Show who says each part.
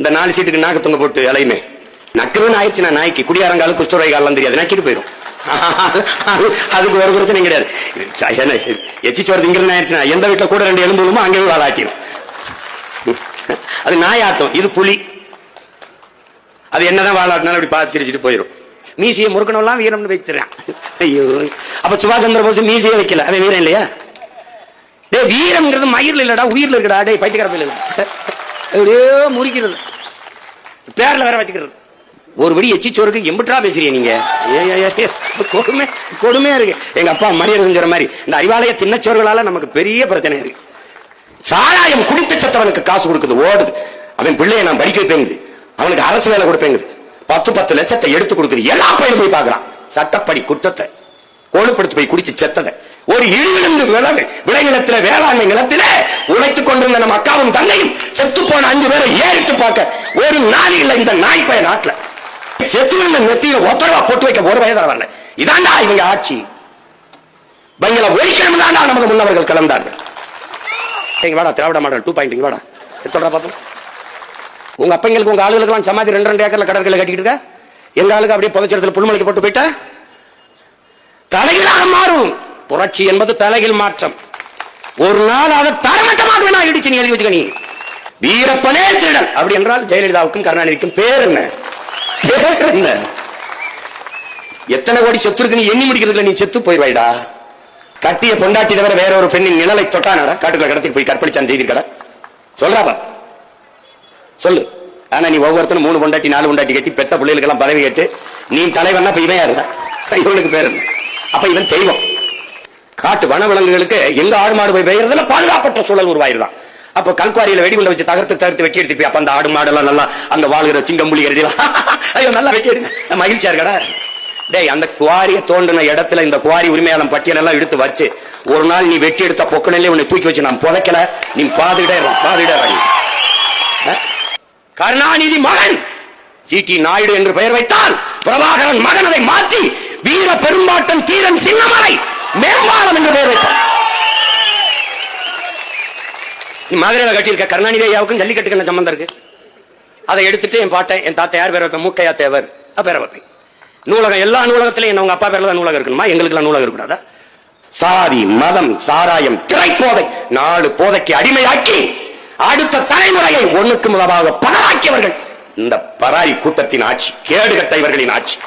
Speaker 1: இந்த நாலு சீட்டுக்கு நாகத்துங்க போட்டு அலையுமே. நக்குதுன்னு ஆயிடுச்சு நான் நாய்க்கு குடியாரங்காலும் குஷ்டரோகாலம் தெரியாது. நக்கிட்டு போயிடும். அதுக்கு ஒரு பிரச்சனை கிடையாது. எச்சி சோறு திங்கிறது ஆயிடுச்சுன்னா எந்த வீட்டுல கூட ரெண்டு எலும்பு விழுமோ அங்கே வாழாட்டிடும் அது நாயாட்டம். இது புலி. அது என்னதான் வாழாட்டினாலும் அப்படி பார்த்து சிரிச்சுட்டு போயிடும் மீசியை முறுக்கணும்லாம் வீரம்னு வைத்துறான் ஐயோ. அப்ப சுபாஷ் சந்திர போஸ் மீசையே வைக்கல. அவன் வீரம் இல்லையா? டேய் வீரம்ங்கிறது மயிர்ல இல்லடா உயிர்ல இருக்குடா. டே பைத்தியக்கார பிள்ளை அப்படியே முறிக்கிறது. பேர்ல வேற வச்சுக்கிறது. ஒரு படி எச்சி எம்பிட்டா பேசுறீங்க நீங்க? ஏ, கொடுமை கொடுமையா இருக்கு. எங்க அப்பா மரியாதைங்கிற மாதிரி. இந்த அறிவாலய தின்னச்சோர்களால நமக்கு பெரிய பிரச்சனை இருக்கு. சாராயம் குடித்த சத்தவனுக்கு காசு கொடுக்குது ஓடுது. அவன் பிள்ளைய நான் படிக்க வைப்பேங்குது. அவனுக்கு அரசு வேலை கொடுப்பேங்குது. பத்து பத்து லட்சத்தை எடுத்து கொடுக்குது. எல்லா பையனும் போய் பாக்குறான் சட்டப்படி குற்றத்தை. கோழுப்படுத்தி போய் குடிச்சு செத்ததை. ஒரு இழிவிழுந்து விளவு விளைநிலத்தில வேளாண்மை நிலத்தில உழைத்துக் கொண்டிருந்த நம்ம அக்காவும் தங்கையும் செத்து போன அஞ்சு பேரை ஏறிட்டு பார்க்க ஒரு நாள் இல்ல இந்த நாய் பய நாட்டுல. செத்து விழுந்த நெத்தியில ஒத்தரவா போட்டு வைக்க ஒரு வயதாக வரல. இதாண்டா இவங்க ஆட்சி. பங்கள ஒழிக்கணும் தாண்டா நமது முன்னவர்கள் கலந்தார்கள். இங்க வாடா திராவிட மாடல் டூ பாயிண்ட் இங்க வாடா. எத்தோட பாப்போம்? உங்க அப்பங்களுக்கு உங்க ஆளுகளுக்கு சமாதி ரெண்டு ரெண்டு ஏக்கர்ல கடற்கரை கட்டிக்கிட்டு இருக்க? எங்க ஆளுக்கு அப்படியே புதைச்சடத்துல புல்மலைக்கு போட்டு போயிட்டா? தலைகளாக மாறும். புரட்சி என்பது தலைகீழ் மாற்றம். ஒரு நாள் அதை தரமட்டமாக வேணா இடிச்சு நீ எழுதி வச்சுக்க நீ. வீரப்பனே திருடன். அப்படி என்றால் ஜெயலலிதாவுக்கும் கருணாநிதிக்கும் பேர் என்ன? பேர் என்ன? எத்தனை கோடி சொத்து இருக்கு நீ எண்ணி முடிக்கிறதுல நீ செத்து போயிடுவாய்டா கட்டிய பொண்டாட்டி தவிர வேற ஒரு பெண்ணின் நிழலை தொட்டானடா காட்டுக்குள்ள கடத்தி போய் கற்பழிச்சான் செய்திருக்கடா. சொல்றாப்பா சொல்லு. ஆனா நீ ஒவ்வொருத்தரும் மூணு பொண்டாட்டி நாலு பொண்டாட்டி கட்டி பெத்த பிள்ளைகளுக்கு எல்லாம் பதவி கேட்டு நீ தலைவன்னா இப்ப இவன் யாருடா? இவனுக்கு பேர் அப்ப இவன் தெய்வம். காட்டு வனவிலங்குகளுக்கு எங்க ஆடு மாடு போய் பெய்யறதுல பாதுகாப்பற்ற சூழல் உருவாயிருதான். அப்ப கல்குவாரியில வெடிகுண்ட வச்சு தகர்த்து தகர்த்து வெட்டி எடுத்து அப்ப அந்த ஆடு மாடெல்லாம் நல்லா அங்க வாழ்கிற சிங்கம் புலி ஐயோ நல்லா வெட்டி எடுங்க. மகிழ்ச்சியா இருக்கடா. டேய் அந்த குவாரியை தோண்டின இடத்துல இந்த குவாரி உரிமையாளன் பட்டியலெல்லாம் எடுத்து வச்சு ஒரு நாள் நீ வெட்டி எடுத்த பொக்கணிலே உன்னை தூக்கி வச்சு நான் புதைக்கல. நீ பாதிடே பாதிடே கருணாநிதி மகன்! ஜிடி நாயுடு என்று பெயர் வைத்தால் பிரபாகரன் மகன் அதை மாற்றி வீர பெரும்பாட்டன் தீரன் சின்னமலை மேம்பாலம் என்று பெயர் வைத்தான் நீ மதுரையில கட்டியிருக்க கருணாநிதி ஐயாவுக்கும் ஜல்லிக்கட்டுக்கு என்ன சம்பந்தம் இருக்கு? அதை எடுத்துட்டு என் பாட்டை என் தாத்தா யார் பேர் வைப்பேன் மூக்கையா தேவர். பேர வைப்பேன். நூலகம் எல்லா நூலகத்திலையும் என்ன உங்க அப்பா பேர்ல தான் நூலகம் இருக்கணுமா? எங்களுக்குலாம் நூலகம் இருக்கக்கூடாதா? சாதி மதம் சாராயம் திரைப்போதை நாலு போதைக்கு அடிமையாக்கி அடுத்த தலைமுறையை ஒண்ணுக்கு முதலாக பகலாக்கியவர்கள். இந்த பராரி கூட்டத்தின் ஆட்சி கேடுகட்ட இவர்களின் ஆட்சி.